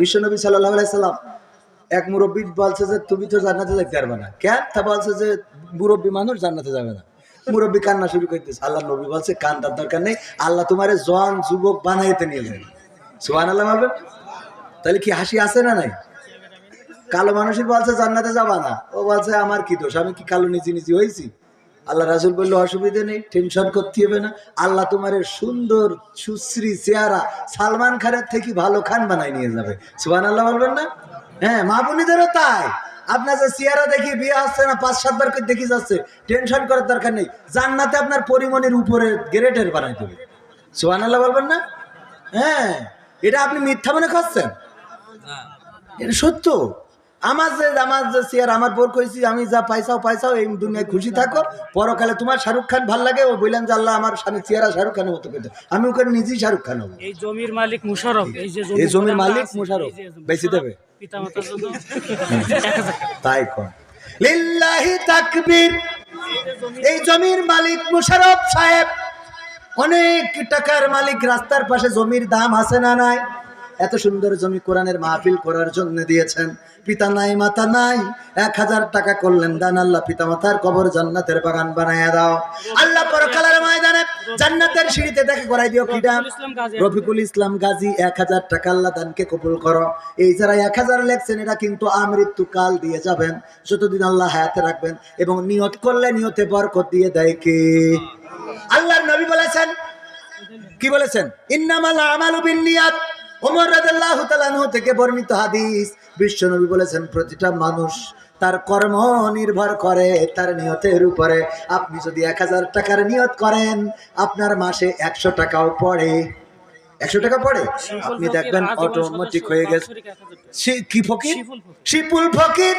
বিশ্বনবী সাল্লাহ সাল্লাম এক মুরব্বী বলছে যে, তুমি তো জান্নাতে যেতে পারবে না। কেন তা বলছে যে, মুরব্বী মানুষ জান্নাতে যাবে না। মুরব্বী কান্না শুরু করতেছে। আল্লাহ নবী বলছে, কান্দার দরকার নেই। আল্লাহ তোমার জন যুবক বানাইতে নিয়ে যাবে। সুহান আল্লাহ বলবেন তাহলে কি হাসি আছে না নাই? কালো মানুষের বলছে, জান্নাতে যাবা না। ও বলছে, আমার কি দোষ? আমি কি কালো নিচি নিচি হয়েছি আল্লাহ রাসুল বলল অসুবিধে নেই টেনশন করতে হবে না। আল্লাহ তোমার সুন্দর সুশ্রী চেহারা সালমান খানের থেকে ভালো খান বানাই নিয়ে যাবে। সুবান আল্লাহ বলবেন না? হ্যাঁ মা বোনেদেরও তাই। আপনার যে চেহারা দেখি বিয়ে আসছে না পাঁচ সাতবার করে দেখি যাচ্ছে টেনশন করার দরকার নেই। জান্নাতে আপনার পরিমণের উপরে গ্রেটের বানাই দেবে। সুবান আল্লাহ বলবেন না? হ্যাঁ এটা আপনি মিথ্যা মনে করছেন? এটা সত্য? আমার যে আমার যে চেয়ার আমার বোর কইছি আমি যা পাইছাও পাইছাও এই দুনিয়ায় খুশি থাকো। পরকালে তোমার শাহরুখ খান ভালো লাগে ও বললেন যে আল্লাহ আমার স্বামী চেয়ারা শাহরুখ খানের মতো করতে। আমি ওকে নিজেই শাহরুখ খান হব। এই জমির মালিক মুশারফ এই জমির মালিক মুশারফ। বেশি দেবে। তাই কর। লিল্লাহি তাকবীর। এই জমির মালিক মুশারফ সাহেব অনেক টাকার মালিক রাস্তার পাশে জমির দাম আছে না নাই? এত সুন্দর জমি কোরআনের মাহফিল করার জন্য দিয়েছেন। পিতা নাই মাতা নাই এক হাজার টাকা করলেন দান আল্লাহ পিতা মাতার কবর জান্নাতের বাগান বানাইয়া দাও। আল্লাহ পরকালের ময়দানে জান্নাতের সিঁড়িতে দেখে করাই দিও কিটা রফিকুল ইসলাম গাজী। এক হাজার টাকা আল্লাহ দানকে কবুল করো। এই যারা এক হাজার লেখছেন এরা কিন্তু আমৃত্যু কাল দিয়ে যাবেন যতদিন আল্লাহ হায়াতে রাখবেন এবং নিয়ত করলে নিয়তে বরকত দিয়ে দেয় কে? আল্লাহর নবী বলেছেন কি বলেছেন? ইন্নামাল আমালু বিন্নিয়াত ওমর রাজাল্লাহ তালানহ থেকে বর্ণিত হাদিস বিশ্ব নবী বলেছেন প্রতিটা মানুষ তার কর্ম নির্ভর করে তার নিয়তের উপরে। আপনি যদি এক হাজার টাকার নিয়ত করেন আপনার মাসে একশো টাকাও পড়ে। একশো টাকা পড়ে? আপনি দেখবেন অটোমেটিক হয়ে গেছে। কি ফকির। শিপুল ফকির?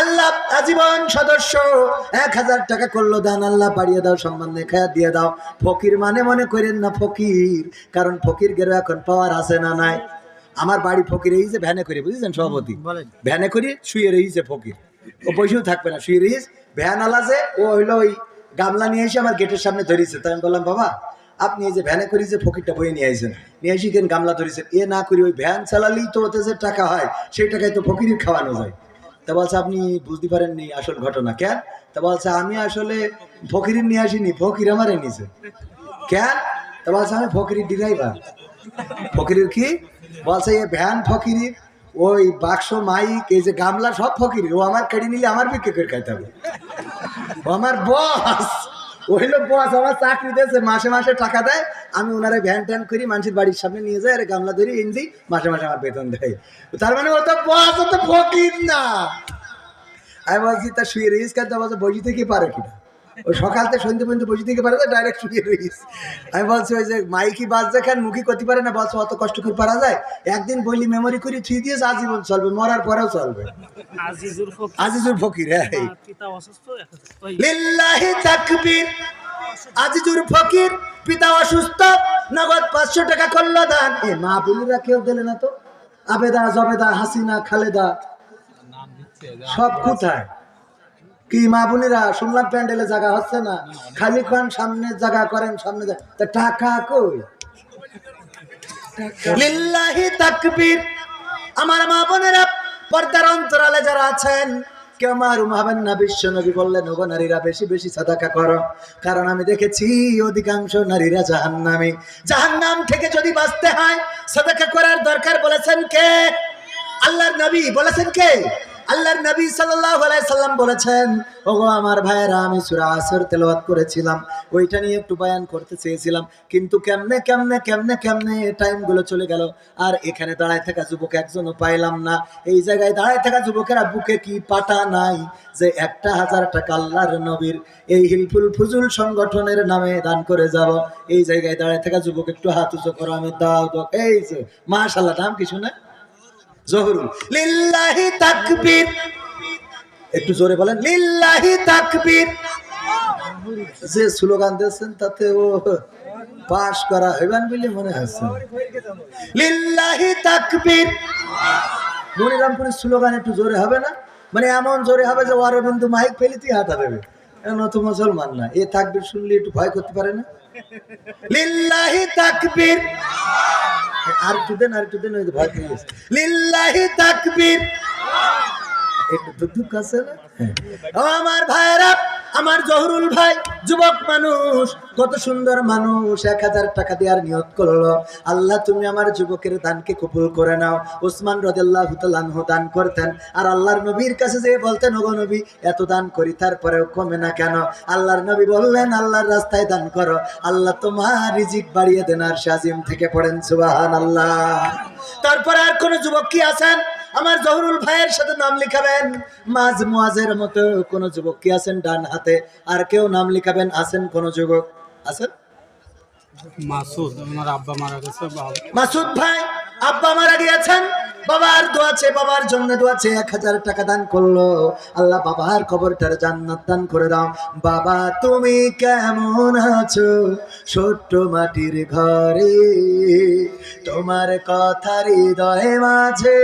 আল্লাহ আজীবন সদস্য। এক হাজার টাকা করল দান আল্লাহ বাড়িয়ে দাও সম্মান দেখা দিয়ে দাও। ফকির মানে মনে করেন না ফকির কারণ ফকির গেরো এখন পাওয়ার আছে না নাই। আমার বাড়ি ফকির এই যে ভ্যানে করে বুঝেছেন সভাপতি? ভ্যানে করে শুয়ে রয়েছে ফকির। ও বসেও থাকবে না শুয়ে রয়েছে ভ্যান আলা যে ও হইল ওই গামলা নিয়ে এসে আমার গেটের সামনে ধরেছে। তাই আমি বললাম বাবা আপনি এই যে ভ্যানে করে যে ফকিরটা বয়ে নিয়ে আসেন নিয়ে আসি কেন গামলা ধরেছেন? এ না করি ওই ভ্যান চালালেই তো ওতে যে টাকা হয় সেই টাকায় তো ফকিরই খাওয়ানো যায়। তা বলছে, আপনি বুঝতে পারেননি আসল ঘটনা, কেন? তা বলছে, আমি আসলে ফকিরের নিয়ে আসিনি, ফকির আমার এনেছে কেন? তা বলছে, আমি ফকিরির ড্রাইভার। ফকিরের কি? বলছে, এ ভ্যান ফকিরির ওই বাক্স, মাইক, এই যে গামলা সব ফকির ও আমার কেড়ে নিলে আমার বিক্রি করে খাইতে হবে। ও আমার বস ওই লোক বস আমার চাকরি দিয়েছে, মাসে মাসে টাকা দেয়। আমি ওনারে ভ্যান ট্যান করি মানুষের বাড়ির সামনে নিয়ে যাই, আর গামলা ধরি এনজি মাসে মাসে আমার বেতন দেয়। তার মানে ও তো বস ও তো ফকির না। আমি বলছি, তা শুয়ে রইস দেওয়া বসি থেকে পারে কিনা? ও সকাল থেকে সন্ধ্যে পর্যন্ত বসে থেকে পারে ডাইরেক্ট শুয়ে রইস আমি বলছি ওই যে মাইকি বাজ দেখেন মুখী করতে পারে না বলছে অত কষ্ট করে পারা যায়? একদিন বইলি মেমোরি করে থ্রি দিয়েছে আজীবন চলবে মরার পরেও চলবে। আজিজুর ফকির। হ্যাঁ। লিল্লাহি তাকবীর। আজিজুর ফকির পিতা অসুস্থ নগদ পাঁচশো টাকা করল দান। এ মা বোনেরা কেউ দিলে না তো? আবেদা জবেদা হাসিনা খালেদা। সব কোথায়? কি মা বোনেরা, শুনলাম প্যান্ডেলে জায়গা হচ্ছে না। খালি খান সামনে জায়গা করেন, সামনে টাকা কই? আমার মা বোনেরা, পর্দার অন্তরালে যারা আছেন, কেউ মারুম হবেন না, বিশ্ব নবী বললেন, ওগো নারীরা, বেশি বেশি সাদাকা করো। কারণ আমি দেখেছি, অধিকাংশ নারীরা জাহান্নামী। জাহান্নাম থেকে যদি বাঁচতে হয়, সাদাকা করার দরকার বলেছেন কে? আল্লাহর নবী বলেছেন কে? আল্লাহর নবী সাল্লাল্লাহু আলাইহি সাল্লাম বলেছেন, ওগো আমার ভাইয়েরা, আমি সূরা আসর তেলাওয়াত করেছিলাম। ওইটা নিয়ে একটু বয়ান করতে চেয়েছিলাম। কিন্তু কেমনে কেমনে কেমনে কেমনে টাইমগুলো চলে গেল? আর এখানে দাঁড়ায় থাকা যুবক একজনও পাইলাম না। এই জায়গায় দাঁড়ায় থাকা যুবকেরা বুকে কি পাটা নাই যে একটা হাজার টাকা আল্লাহর নবীর এই হিলফুল ফুজুল সংগঠনের নামে দান করে যাব? এই জায়গায় দাঁড়ায় থাকা যুবক একটু হাত উঁচু করো, আমি দাও দাও এই যে মাশাল্লাহ নাম কিছু না? জহরুল। লিল্লাহি একটু জোরে বলেন, লিল্লাহি তাকবীর। যে স্লোগান দিয়েছেন, তাতে ও পাশ করা হইবেন বলে মনে হচ্ছে। লিল্লাহি তাকবীর। মনিরামপুরের স্লোগান একটু জোরে হবে না? মানে এমন জোরে হবে যে অরবিন্দু মাইক ফেলিতেই হাঁটা দেবে। নতুন মুসলমান না। এ তাকবীর শুনলে একটু ভয় করতে পারে না? লিল্লাহি তাকবীর আর একটু দেন আর একটু দেন। লিল্লাহি তাকবীর আমার ভাইরা আমার জহরুল ভাই, যুবক মানুষ, কত সুন্দর মানুষ, এক হাজার টাকা দেওয়ার নিয়ত করল। আল্লাহ, তুমি আমার যুবকের দানকে কবুল করে নাও। উসমান রদাল্লাহ দান করতেন। আর আল্লাহর নবীর কাছে যে বলতেন, ওগো নবী, এত দান করি, তারপরেও কমে না কেন? আল্লাহর নবী বললেন, আল্লাহর রাস্তায় দান করো। আল্লাহ তোমার রিজিক বাড়িয়ে দেন, আর শাজিম থেকে পড়েন সুবাহান আল্লাহ তারপরে আর কোন যুবক কি আছেন? আমার জহরুল ভাইয়ের সাথে নাম লিখাবেন? মাঝ মোয়াজের মতো কোন যুবক কি আছেন ডান হাতে? আর কেউ নাম লিখাবেন? আছেন কোন যুবক? আছেন? মাসুদ আমার আব্বা মারা গেছে মাসুদ ভাই আব্বা মারা গিয়েছেন? বাবার দোয়াছে বাবার জন্য দোয়াছে এক হাজার টাকা দান করল। আল্লাহ বাবার কবরটার জান্নাত দান করে দাও। বাবা, তুমি কেমন আছো? ছোট্ট মাটির ঘরে তোমার কথা হৃদয় মাঝে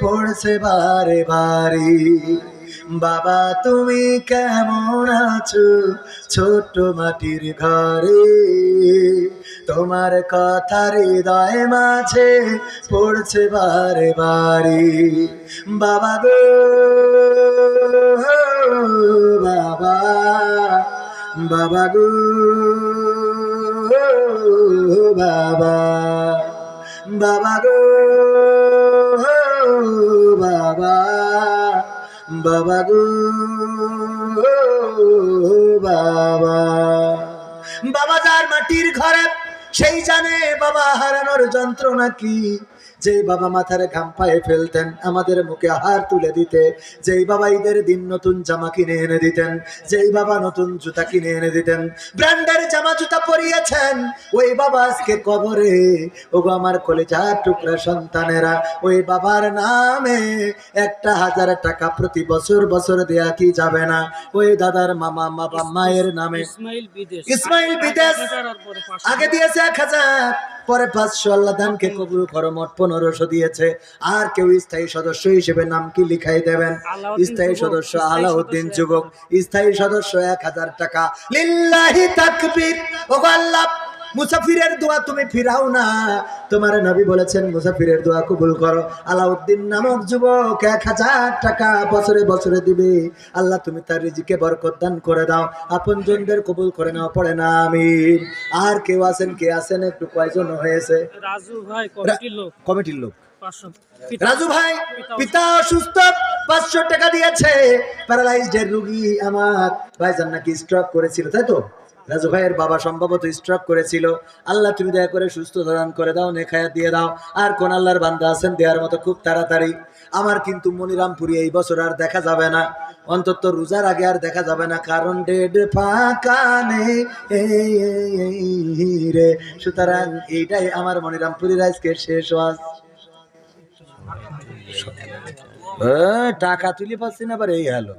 পড়ছে বারে বারে। বাবা, তুমি কেমন আছো? ছোট্ট মাটির ঘরে তোমার কথা হৃদয় মাঝে পড়ছে বারে বারে বাবা গো, বাবা বাবা গো, বাবা বাবা গো, বাবা বাবা গো, বাবা। বাবা যার মাটির ঘরে সেই জানে বাবা হারানোর যন্ত্রণা কি? যেই বাবা মাথার ঘাম পায়ে ফেলতেন আমাদের মুখে আহার তুলে দিতে। যেই বাবা ঈদের দিন নতুন জামা কিনে এনে দিতেন যেই বাবা নতুন জুতা কিনে এনে দিতেন ব্র্যান্ডের জামা জুতা পরিয়েছেন। ওই বাবা আজকে কবরে। ওগো আমার কলেজার টুকরা সন্তানেরা ওই বাবার নামে একটা হাজার টাকা প্রতি বছর বছর দেয়া কি যাবে না? ওই দাদার মামা বাবা মায়ের নামে। ইসমাইল বিদেশ। ইসমাইল বিদেশ। আগে দিয়েছে এক হাজার। পরে পাঁচশো আল্লাহ দানকে কবুল করো মোট পনেরোশো দিয়েছে। আর কেউ স্থায়ী সদস্য হিসেবে নাম কি লিখাই দেবেন? স্থায়ী সদস্য আলাউদ্দিন যুবক স্থায়ী সদস্য এক হাজার টাকা। লিল্লাহি তাকবীর। ও আল্লাহ মুসাফিরের দোয়া তুমি ফিরাও না। তোমার নবী বলেছেন মুসাফিরের দোয়া কবুল করো। আলাউদ্দিন নামক যুবক এক হাজার টাকা বছরে বছরে দিবে। আল্লাহ তুমি তার রিজিকে বরকত দান করে দাও। আপন জনদের কবুল করে নাও পড়ে না আমিন। আর কেউ আছেন কে আছেন একটু কয়জন হয়েছে? রাজু ভাই কমিটির লোক। কমিটির লোক। রাজু ভাই পিতা অসুস্থ। পাঁচশো টাকা দিয়েছে। প্যারালাইজড এর রুগী আমার। ভাইজান নাকি স্ট্রোক করেছিল তাই তো? রাজু ভাইয়ের বাবা সম্ভবত স্ট্রোক করেছিল। আল্লাহ তুমি দয়া করে সুস্থ দান করে দাও নেখায়া দিয়ে দাও। আর কোন আল্লাহর বান্দা আছেন দেওয়ার মতো খুব তাড়াতাড়ি। আমার কিন্তু মনিরামপুরি এই বছর আর দেখা যাবে না। অন্তত রোজার আগে আর দেখা যাবে না। কারণ ডেড ফাঁকা রে, সুতরাং এইটাই আমার মনিরামপুরীর আজকে শেষ ওয়াজ। টাকা তুলি পাচ্ছি না এই হ্যালো।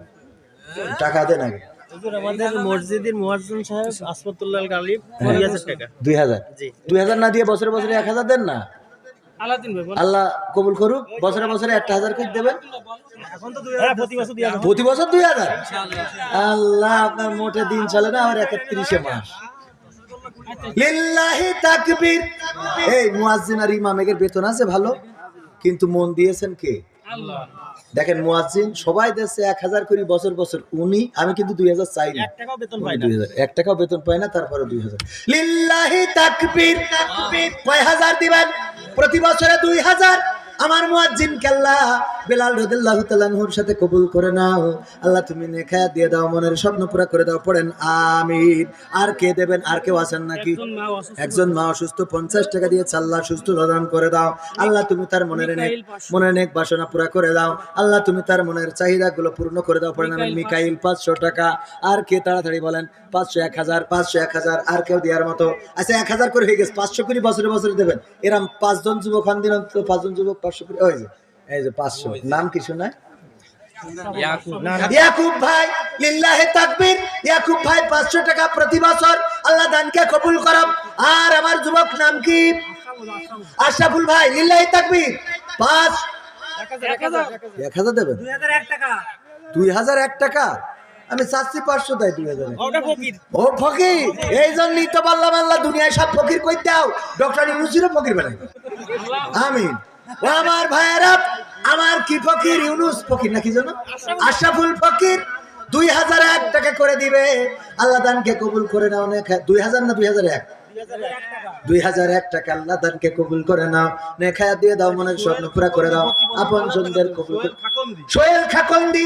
টাকা দেন আগে আমাদের মসজিদের মুয়াজ্জিন সাহেব আসফাতুল্লাহ গালিব দুই হাজার টাকা। দুই হাজার? জি। দুই হাজার না দিয়ে বছরে বছরে এক হাজার দেন না? আলাদিন ভাই বলেন। আল্লাহ কবুল করুক বছরে বছরে একটা হাজার করে দেবেন। এখন তো দুই হাজার প্রতি বছর প্রতি বছর দুই হাজার? আল্লাহ আপনার মোটে দিন চলে না আমার একত্রিশে মাস। লিল্লাহি তাকবীর। এই মুয়াজ্জিন আর ইমামের বেতন আছে ভালো কিন্তু মন দিয়েছেন কে? আল্লাহ। দেখেন মুয়াজ্জিন সবাই দেশে এক হাজার করে বছর বছর। উনি আমি কিন্তু দুই হাজার চাই না। এক টাকাও বেতন উনি 2000 এক টাকাও বেতন পায় না তারপরে দুই হাজার। লিল্লাহি তাকবীর। কয় হাজার দিবেন? প্রতি বছরে দুই হাজার। আমার মুয়াজ্জিন কেল্লা। বেলাল রাদিয়াল্লাহু তাআলার সাথে কবুল করে নাও। আল্লাহ তুমি নেখা দিয়ে দাও মনের স্বপ্ন পুরা করে দাও পড়েন আমিন। আর কে দেবেন আর কেউ আছেন নাকি? একজন মা অসুস্থ। পঞ্চাশ টাকা দিয়েছে আল্লাহ সুস্থ দান করে দাও। আল্লাহ তুমি তার মনের নেক মনের নেক বাসনা পুরা করে দাও। আল্লাহ তুমি তার মনের চাহিদা গুলো পূর্ণ করে দাও পড়ে নামেন মিকাইল পাঁচশো। টাকা। আর কে তাড়াতাড়ি বলেন পাঁচশো এক হাজার পাঁচশো এক হাজার আর কেউ দেওয়ার মতো। আচ্ছা এক হাজার করে হয়ে গেছে পাঁচশো করে বছরে বছরে দেবেন। এরম পাঁচজন যুবক খান দিন অন্তত পাঁচজন যুবক পাঁচশো করে ওই যে এই যে পাঁচশো। নাম কি শোনায় ইয়াকুব ভাই লিল্লাহে তাকবীর। ইয়াকুব ভাই পাঁচশো টাকা প্রতি বছর। আল্লাহ দানকে কবুল করব আর আমার যুবক নাম কি? আশরাফুল ভাই লিল্লাহে তাকবীর। পাঁচ। এক হাজার দেবেন? দুই হাজার এক টাকা। আমি চাচ্ছি পাঁচশো তাই দুই হাজার। ও ফকির এই জন্যই তো বললাম আল্লাহ দুনিয়ায় সব ফকির কই দাও। ডক্টর ইউনুসিরও ফকির বানাই। আমিন। ও আমার ভাইয়েরা আমার কি ফকির ইউনুস? ফকির নাকি জানো? আশাফুল ফকির। দুই হাজার এক টাকা করে দিবে। আল্লাহ দানকে কবুল করে নাও না দুই হাজার না দুই হাজার এক? দুই হাজার এক টাকা আল্লাহ দানকে কবুল করে নাও। নেখায়া দিয়ে দাও, মনের স্বপ্ন পুরা করে দাও। আপন জনদের কবুল সোহেল খাকন্দি,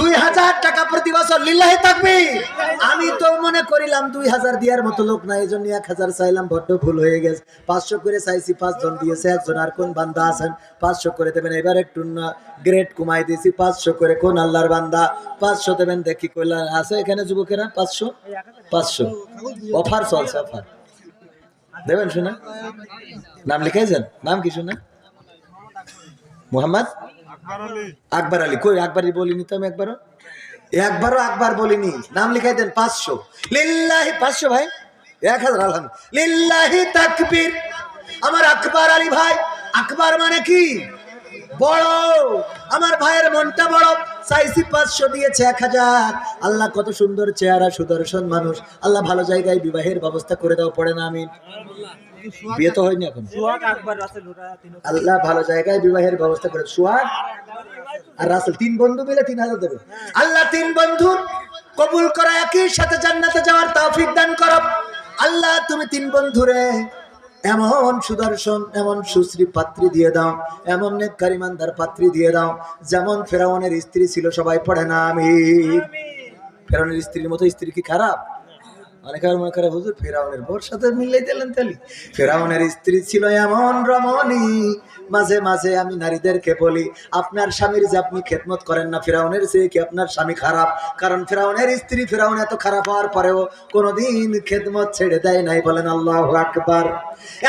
দুই হাজার টাকা প্রতি বছর লিল্লাহি থাকবি আমি তো মনে করিলাম দুই হাজার দেওয়ার মতো লোক না এই জন্য এক হাজার চাইলাম, বড্ড ভুল হয়ে গেছে। পাঁচশো করে চাইছি, পাঁচজন দিয়েছে, একজন আর কোন বান্দা আছেন? পাঁচশো করে দেবেন, এবার একটু গ্রেড কমাই দিয়েছি, পাঁচশো করে কোন আল্লাহর বান্দা? পাঁচশো দেবেন, দেখি কইলা আছে এখানে যুবকেরা, পাঁচশো? পাঁচশো। অফার চলছে, অফার। দেবেন শোনা? নাম লিখাইছেন? নাম কি শোনা? মোহাম্মদ? আকবর আলী। কই আকবর বলিনি তো আমি একবারও? একবারও আকবর বলিনি। নাম লিখাই দেন পাঁচশো। লিল্লাহি পাঁচশো ভাই। এক হাজার আলহাম লিল্লাহি তাকবীর। আমার আকবর আলী ভাই। আকবর মানে কি? বড়। আমার ভাইয়ের মনটা বড়। চাইছি পাঁচশো দিয়েছে এক হাজার। আল্লাহ কত সুন্দর চেহারা সুদর্শন মানুষ। আল্লাহ ভালো জায়গায় বিবাহের ব্যবস্থা করে দাও পড়ে না আমি বিয়ে তো হয়নি এখন। আল্লাহ ভালো জায়গায় বিবাহের ব্যবস্থা করে সোহাগ আর রাসেল তিন বন্ধু মিলে তিন হাজার দেবে। আল্লাহ তিন বন্ধু কবুল করা একই সাথে জান্নাতে যাওয়ার তৌফিক দান করো। আল্লাহ তুমি তিন বন্ধুরে এমন সুদর্শন এমন সুশ্রী পাত্রী দিয়ে দাও এমন নেক কারিমানদার পাত্রী দিয়ে দাও যেমন ফেরাউনের স্ত্রী ছিল সবাই পড়ে না আমি। ফেরাউনের স্ত্রীর মতো স্ত্রী কি খারাপ? অনেকে মনে করে হুজুর ফেরাউনের বোর সাথে মিলাই দিলেন তালি? ফেরাউনের স্ত্রী ছিল এমন রমণী মাঝে মাঝে আমি নারীদেরকে বলি আপনার স্বামীর যে আপনি খেদমত করেন না ফেরাউনের সে কি আপনার স্বামী খারাপ? কারণ ফেরাউনের স্ত্রী ফেরাউন এত খারাপ হওয়ার পরেও কোনোদিন খেদমত ছেড়ে দেয় নাই বলেন আল্লাহ আকবার।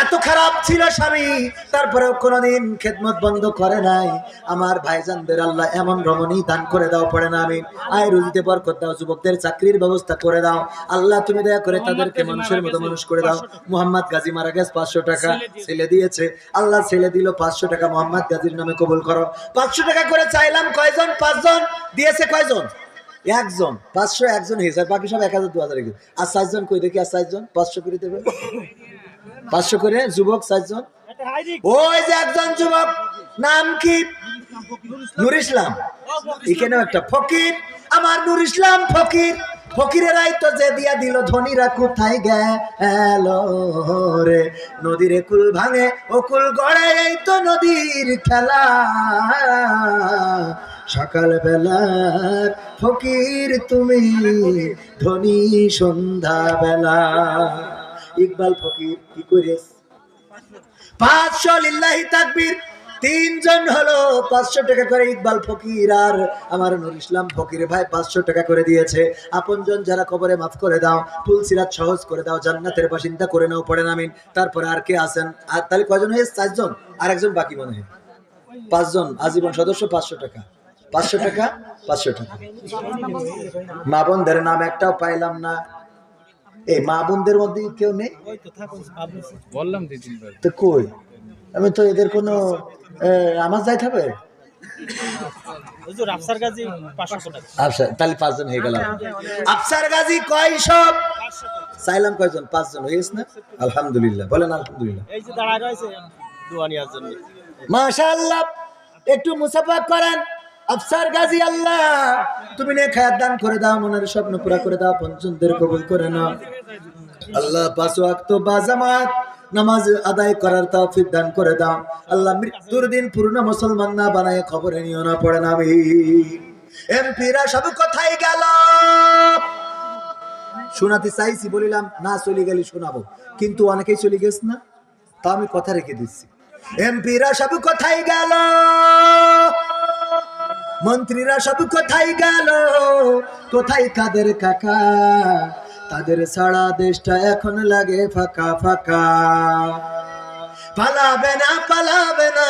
এত খারাপ ছিল স্বামী তারপরেও কোনোদিন খেদমত বন্ধ করে নাই। আমার ভাইজানদের আল্লাহ এমন রমণী দান করে দাও পড়ে না আমি আয় রুজিতে বরকত দাও যুবকদের চাকরির ব্যবস্থা করে দাও। আল্লাহ তুমি দয়া করে তাদেরকে মানুষের মতো মানুষ করে দাও। মোহাম্মদ গাজী মারা গেছে পাঁচশো টাকা ছেলে দিয়েছে। আল্লাহ ছেলে দিল পাঁচশো টাকা মোহাম্মদ গাজীর নামে কবুল করো। পাঁচশো টাকা করে চাইলাম কয়জন? পাঁচজন? দিয়েছে কয়জন? একজন। পাঁচশো, একজন হয়েছে। বাকি সব এক হাজার, দু হাজার আর চারজন কই দেখি? আর চারজন পাঁচশো করে দেবে? পাঁচশো করে? যুবক চারজন ওই যে একজন যুবক, নাম কি? নুর ইসলাম। এখানেও একটা ফকির। আমার নুর ইসলাম ফকির। ফকিরেরাই তো যে দিয়া দিল ধনীরা কোথায় গেল রে? নদীর কুল ভাঙে ও কুল গড়ে, এই তো নদীর খেলা। সকাল বেলার ফকির, তুমি ধনী সন্ধ্যা বেলা ইকবাল ফকির কি করিস? পাঁচশো লিল্লাহি তাকবীর। তিনজন হলো পাঁচশো টাকা করে ইকবাল ফকির আর আমার নুর ইসলাম ফকির ভাই পাঁচশো টাকা করে দিয়েছে। আপনজন যারা কবরে মাফ করে দাও তুলসিরাত সহজ করে দাও জান্নাতের বাসিন্দা করে নাও পড়ে নামিন তারপরে আর কে আছেন? আর তাহলে কজন হয়েছে? চারজন। আর একজন বাকি মনে হয়। পাঁচজন। আজীবন সদস্য পাঁচশো টাকা। পাঁচশো টাকা? পাঁচশো টাকা। মা বোনদের নাম একটাও পাইলাম না। এই মা বোনদের মধ্যে কেউ নেই? বললাম তো কই? আমি তো এদের কোনো আমার যাইতে হবে? আচ্ছা তাহলে পাঁচজন হয়ে গেল আফসার গাজী কয় সব? চাইলাম কয়জন? পাঁচজন হয়েছে না? আলহামদুলিল্লাহ বলেন আলহামদুলিল্লাহ। এই যে দাঁড়ায় রয়েছে দোয়া নেওয়ার জন্য। মাশাআল্লাহ একটু মুসাফা করেন। আফসার গাজী আল্লাহ তুমি নে খায়াত দান করে দাও মনের স্বপ্ন পুরা করে দাও পঞ্চমদের কবুল করে নাও। আল্লাহ পাঁচ ওয়াক্ত বাজামাত। নামাজ আদায় করার তৌফিক দান করে দাও। আল্লাহ মৃত্যুর দিন পূর্ণ মুসলমান না বানায় খবরে নিও না, পড়ে না আমি। এমপিরা সব কোথায় গেল। শোনাতে চাইছি, বলিলাম, না, চলে গেলে শোনাবো। কিন্তু অনেকেই চলে গেছে না, তা আমি কথা রেখে দিচ্ছি। এমপিরা সব কোথায় গেল। মন্ত্রীরা সব কোথায় গেল। কোথায় কাদের কাকা? তাদের সারা দেশটা এখন লাগে ফাঁকা ফাঁকা। পালাবে না পালাবে না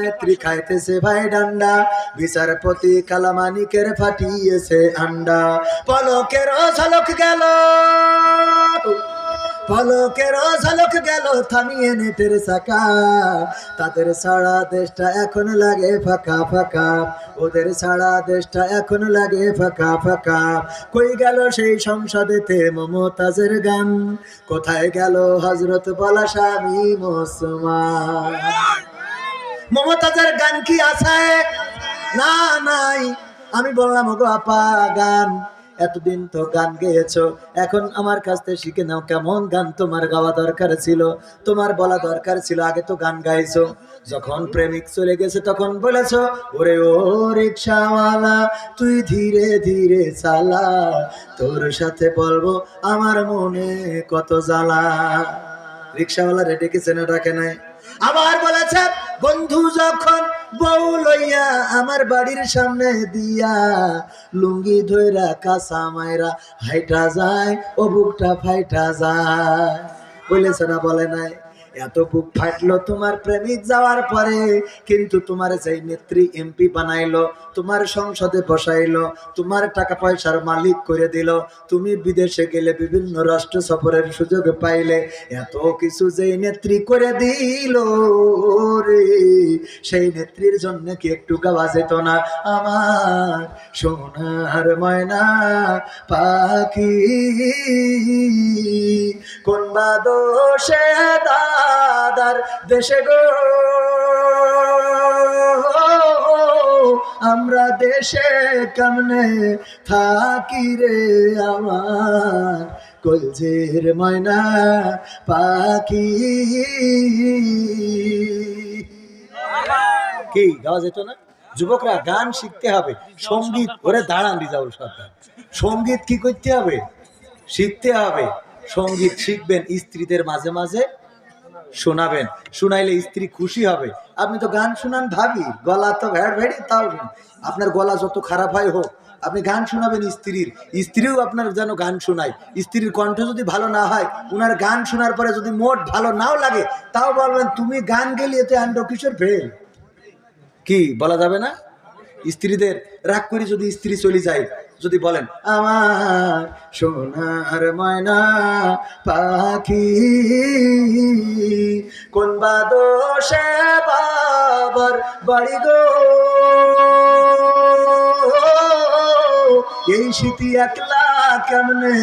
নেত্রী খাইতেছে ভাই ডান্ডা। বিচারপতি কালামানিকের ফাটিয়েছে আন্ডা। পলকের ঝলক গেল। পলকের ঝলক গেল থামিয়ে নেটের চাকা। তাদের সারা দেশটা এখন লাগে ফাঁকা ফাঁকা। ওদের সারা দেশটা এখন লাগে ফাঁকা ফাঁকা। কই গেল সেই সংসদেতে মমতাজের গান? কোথায় গেল হজরত বলা স্বামী মুসলমান? মমতাজের গান কি আছে? না, নাই। আমি বললাম, ওগো আপা, গান। এতদিন তো গান গেয়েছো। এখন আমার কাছ থেকে শিখে নাও কেমন গান। তোমার গাওয়া দরকার ছিল। তোমার বলা দরকার ছিল। আগে তো গান গাইছো। যখন প্রেমিক চলে গেছে, তখন বলেছ, ওরে ও রিক্সাওয়ালা, তুই ধীরে ধীরে চালা। তোর সাথে বলব, আমার মনে কত জ্বালা। রিক্সাওয়ালা রেডে কি চেনে ডাকে নাই। আবার বলেছে, বন্ধু যখন বউ লইয়া আমার বাড়ির সামনে দিয়া লুঙ্গি ধইরা কাঁচা মায়েরা হাইটা যায় ও বুকটা ফাইটা যায়। বলেছে না, বলে নাই। এত বুক ফাটলো তোমার প্রেমিক যাওয়ার পরে, কিন্তু তোমার সেই নেত্রী এমপি বানাইলো, তোমার সংসদে বসাইলো, তোমার টাকা পয়সার মালিক করে দিল, তুমি বিদেশে গেলে বিভিন্ন রাষ্ট্র সফরের সুযোগ পাইলে, এত কিছু যেই নেত্রী করে দিল রে, সেই নেত্রীর জন্য কি একটু গাওয়া যেত না? আমার সোনার ময়না পাখি, কোন বা দোষে দাদার দেশে গো। আমরা দেশে কেমনে থাকি রে আমার? কলজের ময়না পাখি। কি, গাওয়া যেত না? যুবকরা গান শিখতে হবে। সংগীত, ওরে দাঁড়ান রিজাউল সরকার সংগীত কি করতে হবে? শিখতে হবে। সংগীত শিখবেন স্ত্রীদের মাঝে মাঝে। শোনাবেন। শুনাইলে স্ত্রী খুশি হবে। আপনি তো গান শোনান ভাবি, গলা তো ভ্যাড় ভেড়ি তাও আপনার গলা যত খারাপ হয় হোক, আপনি গান শোনাবেন স্ত্রীর। স্ত্রীও আপনার যেন গান শোনায়। স্ত্রীর কণ্ঠ যদি ভালো না হয়, উনার গান শোনার পরে যদি মোট ভালো নাও লাগে, তাও বলবেন, তুমি গান গেলে এতে আন্ড কিশোর ফেল কি, বলা যাবে না? স্ত্রীদের রাগ করে যদি স্ত্রী চলে যায় যদি বলেন, আমার সোনার ময়না পাখি, কোন বা দোষে বাবার বাড়ি গো? এই স্মৃতি একলা কেমনে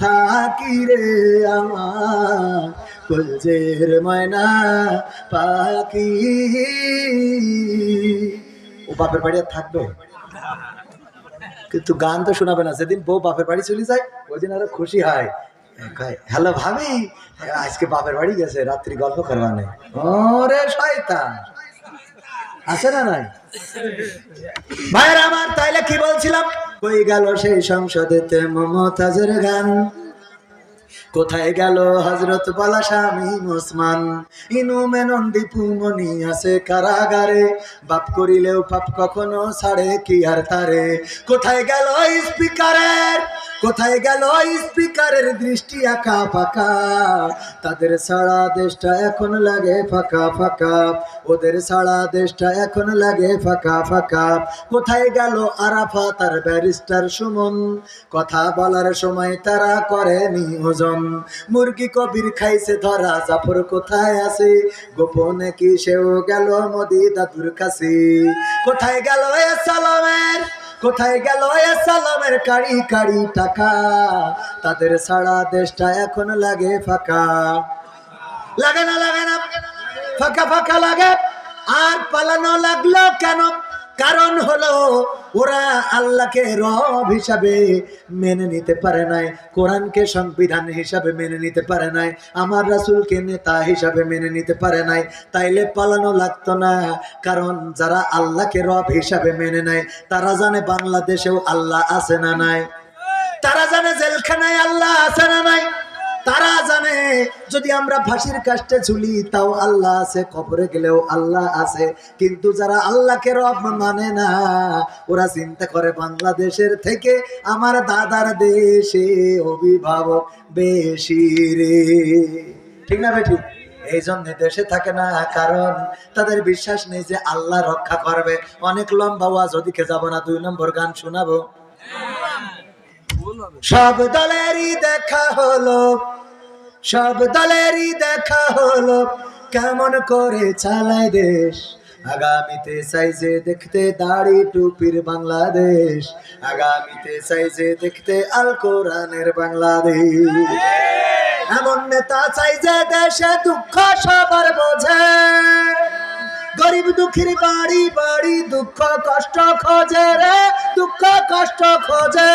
থাকি রে আমার? কলজের ময়না পাখি, ও বাপের বাড়ি থাকবে? কিন্তু গান তো শোনাবে না। যেদিন বউ বাপের বাড়ি চলে যায় ওই দিন আরও খুশি হয়। হ্যালো ভাবি, আজকে বাপের বাড়ি গেছে, রাত্রি গল্প করবা নেই ওরে শয়তান। আছে না নাই? ভাইয়ের আমার, তাইলে কি বলছিলাম? হয়ে গেল সেই সংসদেতে মমতাজের গান? কোথায় গেল হজরত বলা স্বামী মুসমান ইনু মেনন দীপু মনি আছে কারাগারে। বাপ করিলেও পাপ কখনো ছাড়ে, কি আর তারে? কোথায় গেল স্পিকারের? কোথায় গেল স্পিকারের দৃষ্টি আঁকা ফাঁকা? তাদের সারা দেশটা এখন লাগে ফাঁকা ফাঁকা। ওদের সারা দেশটা এখন লাগে ফাঁকা ফাঁকা। কোথায় গেল আরাফা তার ব্যারিস্টার সুমন? কথা বলার সময় তারা করেনি ওজন। মুরগি কবির খাইছে, ধরা জাফর কোথায় আছে? গোপনে কি সেও গেল মোদি দাদুর কাছে? কোথায় গেল এ সালামের, কোথায় গেল এ সালামের কাড়ি কাড়ি টাকা? তাদের সারা দেশটা এখন লাগে ফাঁকা। লাগে না লাগে না। ফাঁকা ফাঁকা লাগে। আর পালানো লাগল কেন? কারণ হলো ওরা আল্লাহকে রব হিসাবে মেনে নিতে পারে নাই, কোরআনকে সংবিধান হিসাবে মেনে নিতে পারে নাই, আমার রাসুলকে নেতা হিসাবে মেনে নিতে পারে নাই, তাইলে পালানো লাগতো না। কারণ যারা আল্লাহকে রব হিসাবে মেনে নেয়, তারা জানে বাংলাদেশেও আল্লাহ আছে না নাই। তারা জানে জেলখানায় আল্লাহ আছে না নাই। তারা জানে যদি আমরা ফাঁসির কাষ্টে ঝুলি তাও আল্লাহ আছে কবরে গেলেও আল্লাহ আছে। কিন্তু যারা আল্লাহকে রব মানে না ওরা চিন্তা করে বাংলাদেশের থেকে আমার দাদার দেশে অভিভাবক বেশি রে। ঠিক না বেঠি? এই জন্য দেশে থাকে না কারণ তাদের বিশ্বাস নেই যে আল্লাহ রক্ষা করবে। অনেক লম্বা ওয়াজ ওদিকে যাব না দুই নম্বর গান শোনাবো। সব দলেরই দেখা হলো। সব দলেরই দেখা হলো, কেমন করে চালায় দেশ। আগামীতে সাইজে দেখতে দাড়ি টুপির বাংলাদেশ। আগামীতে সাইজে দেখতে আল কোরআনের বাংলাদেশ। এমন নেতা যে দেশে দুঃখ সবার বোঝে। গরিব দুঃখীর বাড়ি বাড়ি দুঃখ কষ্ট খোঁজে রে, দুঃখ কষ্ট খোঁজে।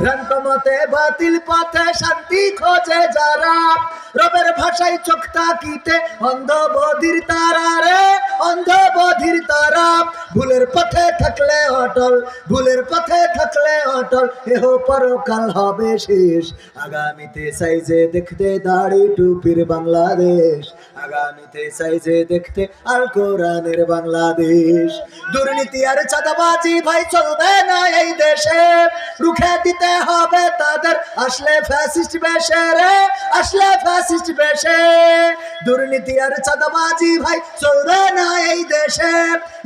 ভ্রান্ত মতে বাতিল পথে শান্তি খোঁজে যারা। রবের ভাষায় চোখ থাকিতে অন্ধ বধির তারা রে অন্ধ বধির তারা। ভুলের পথে থাকলে অটল, ভুলের পথে থাকলে অটল, এহ পরকাল হবে শেষ। আগামীতে সাইজে দেখতে দাড়ি টুপির বাংলাদেশ। আগামীতে সাইজে দেখতে আল কোরআনের বাংলাদেশ। দুর্নীতি আর চাঁদাবাজি ভাই, চলবে না এই দেশে। রুখে দিতে হবে তাদের? আসলে ফ্যাসিস্ট বেশে রে, আসলে ফ্যাসিস্ট বেশে। দুর্নীতি আর চাঁদাবাজি ভাই, চলবে না এই দেশে।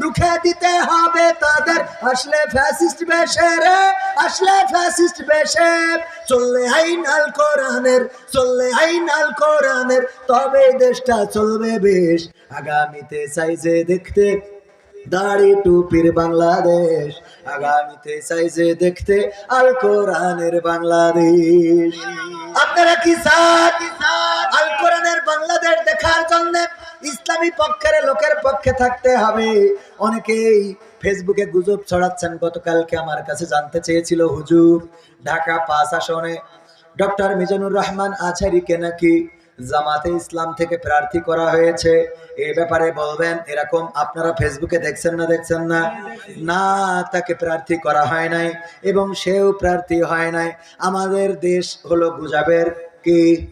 রুখে দিতে হবে তাদের। আসলে ফ্যাসিস্ট বেশে রে, আসলে ফ্যাসিস্ট বেশে। চললে আইন আল কোরআনের, চললে আইন আল কোরআনের। তবে দেশটা চলবে বেশ। আগামীতে সাইজে দেখতে, দাড়ি টুপির বাংলাদেশ। আগামীতে সাইজে দেখতে আল কোরআনের বাংলাদেশ। আপনারা কি আল কোরআনের বাংলাদেশ দেখার জন্য ইসলামী পক্ষের লোকের পক্ষে থাকতে হবে। অনেকেই ফেসবুকে গুজব ছড়াচ্ছেন, গতকালকে আমার কাছে জানতে চেয়েছিল, হুজুর, ঢাকা পাঁচ আসনে ডক্টর মিজানুর রহমান আছারিকে নাকি জামাতে ইসলাম থেকে প্রার্থী করা হয়েছে। এ ব্যাপারে বলবেন, এরকম আপনারা ফেসবুকে দেখছেন না দেখছেন না? না, তাকে প্রার্থী করা হয় নাই এবং সেও প্রার্থী হয় নাই। আমাদের দেশ হলো গুজাবের কি?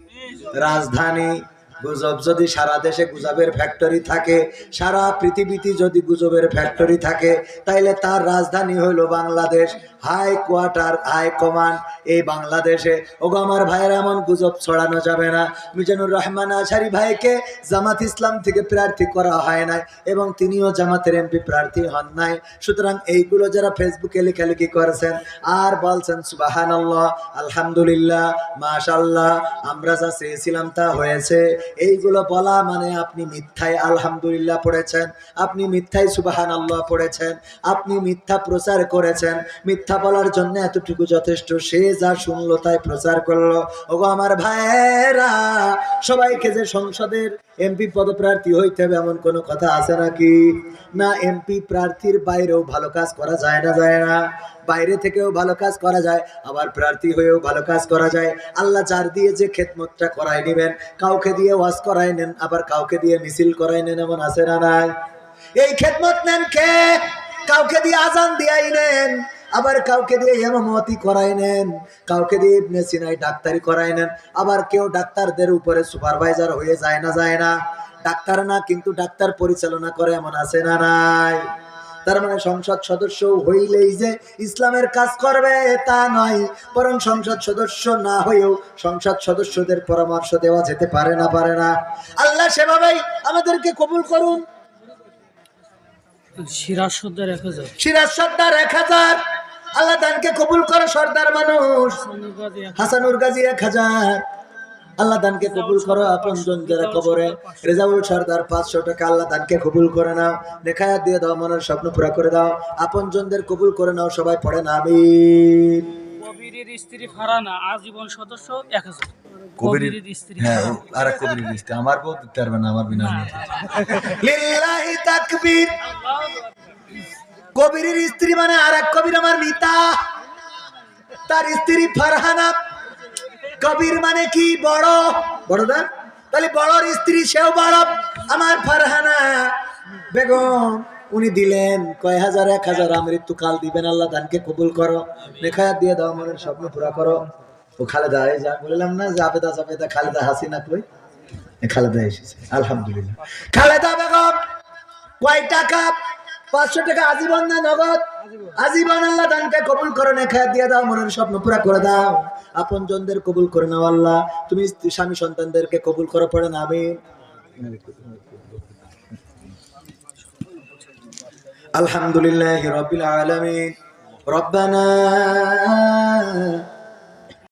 রাজধানী। গুজব যদি সারা দেশে গুজবের ফ্যাক্টরি থাকে, সারা পৃথিবীতে যদি গুজবের ফ্যাক্টরি থাকে, তাইলে তার রাজধানী হলো Bangladesh. High quarter high command এই বাংলাদেশে। ওগো আমার ভাইয়ের, এমন গুজব ছড়ানো যাবে না। মিজানুর রহমান আছারি ভাইকে জামাত ইসলাম থেকে প্রার্থী করা হয় নাই এবং তিনিও জামাতের এমপি প্রার্থী হন নাই। সুতরাং এইগুলো যারা ফেসবুকে লেখালেখি করেছেন আর বলছেন সুবাহান আল্লাহ আলহামদুলিল্লাহ মাশাল্লাহ আমরা যা চেয়েছিলাম তা হয়েছে। এইগুলো বলা মানে আপনি মিথ্যায় আলহামদুলিল্লাহ পড়েছেন, আপনি মিথ্যায় সুবাহান আল্লাহ পড়েছেন, আপনি মিথ্যা প্রচার করেছেন। মিথ্যা বলার জন্য এতটুকু যথেষ্ট, সে যা শুনলো তাই প্রচার করল। ওগো আমার ভাইয়েরা, সবাইকে যে সংসদের এমপি পদপ্রার্থী হইতে হবে এমন কোনো কথা আছে নাকি? না, এমপি প্রার্থীর বাইরেও ভালো কাজ করা যায় না যায় না। বাইরে থেকেও ভালো কাজ করা যায়, আবার প্রার্থী হয়েও ভালো কাজ করা যায়। আল্লাহ যার দিয়ে যে খেদমতটা করাই নেবেন, কাউকে দিয়ে ওয়াজ করাই নেন, আবার কাউকে দিয়ে মিছিল করাই নেন এমন আছে না নাই? এই খেদমত নেন কে? কাউকে দিয়ে আজান দিয়াই নেন, আবার কাউকে দিয়ে হেমমতি করাই নেন, কাউকে দিয়ে ইবনে সিনাই ডাক্তারি করাই নেন, আবার কেউ ডাক্তারদের উপরে সুপারভাইজার হয়ে যায় না যায় না। ডাক্তার না, কিন্তু ডাক্তার পরিচালনা করে এমন আছে না নাই? তার মানে সংসদ সদস্য হইলেই যে ইসলামের কাজ করবে তা নয় বরং সংসদ সদস্য না হয়েও সংসদ সদস্যদের পরামর্শ দেওয়া যেতে পারে না পারে না। আল্লাহ সেভাবেই আমাদেরকে কবুল করুন। সিরাজ সর্দার এক হাজার। সিরাজ সর্দার এক হাজার। আল্লাহ দানকে কবুল করে সর্দার মানুষ। হাসানুর গাজী এক হাজার। আল্লাহ দানকে কবুল করো আপন জন যারা কবরে। রেজাউল সর্দার পাঁচশো টাকা আল্লাহ দানকে কবুল করে নাও। নেখায়াত দিয়ে দাও মনের স্বপ্ন পুরা করে দাও। আপন জনদের কবুল করে নাও সবাই পড়ে না আমি কবিরের স্ত্রী ফারানা আজীবন সদস্য এক হাজার। কবিরের- কবিরের স্ত্রী হ্যাঁ আর কবির লিস্টে আমার বউ দিতে পারবে না আমার বিনা লিল্লাহি তাকবীর। কবিরের স্ত্রী মানে আর এক কবির আমার মিতা। তার স্ত্রী ফারহানা। কবির মানে কি বড়? বড় না? তাহলে বড়র স্ত্রী সেও বড়। আমার ফারহানা বেগম, উনি দিলেন কয় হাজার, এক হাজার। আমৃত্যু কাল দিবেন, আল্লাহ দানকে কবুল করো। লেখায়াত দিয়ে দাও মনের স্বপ্ন পুরা করো। ও খালেদা, এই যা বললাম না যে আবেদা জাবেদা, খালেদা হাসিনা কই? খালেদা এসেছে, আলহামদুলিল্লাহ। খালেদা বেগম, কয় টাকা? পাঁচশো টাকা আজীবন না নগদ? আজীবন আল্লাহ দানকে কবুল করে নেখা দাও, মনের স্বপ্ন পুরা করে দাও। আপন জনদের কবুল করে নাও আল্লাহ। তুমি স্বামী সন্তানদেরকে কবুল করে, পড়ে না আমি আলহামদুলিল্লাহ রবিল আলমিন। রব্বানা